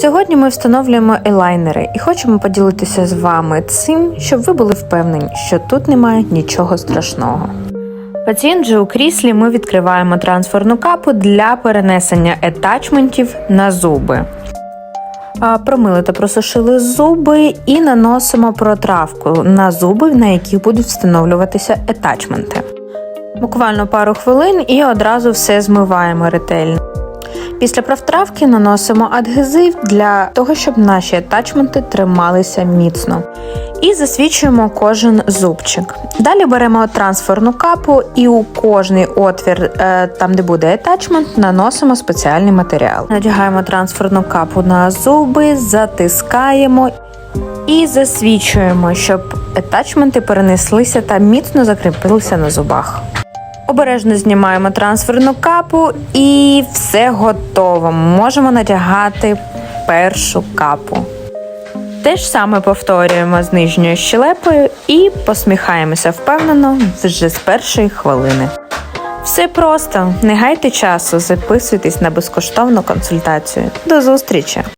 Сьогодні ми встановлюємо елайнери і хочемо поділитися з вами цим, щоб ви були впевнені, що тут немає нічого страшного. Пацієнт же у кріслі ми відкриваємо трансферну капу для перенесення етачментів на зуби. Промили та просушили зуби і наносимо протравку на зуби, на яких будуть встановлюватися етачменти. Буквально пару хвилин і одразу все змиваємо ретельно. Після протравки наносимо адгезив для того, щоб наші атачменти трималися міцно. І засвічуємо кожен зубчик. Далі беремо трансферну капу і у кожний отвір, е, там де буде атачмент, наносимо спеціальний матеріал. Надягаємо трансферну капу на зуби, затискаємо і засвічуємо, щоб атачменти перенеслися та міцно закріпилися на зубах. Обережно знімаємо трансферну капу і все готово. Можемо надягати першу капу. Те ж саме повторюємо з нижньою щелепою і посміхаємося впевнено вже з першої хвилини. Все просто, не гайте часу, записуйтесь на безкоштовну консультацію. До зустрічі!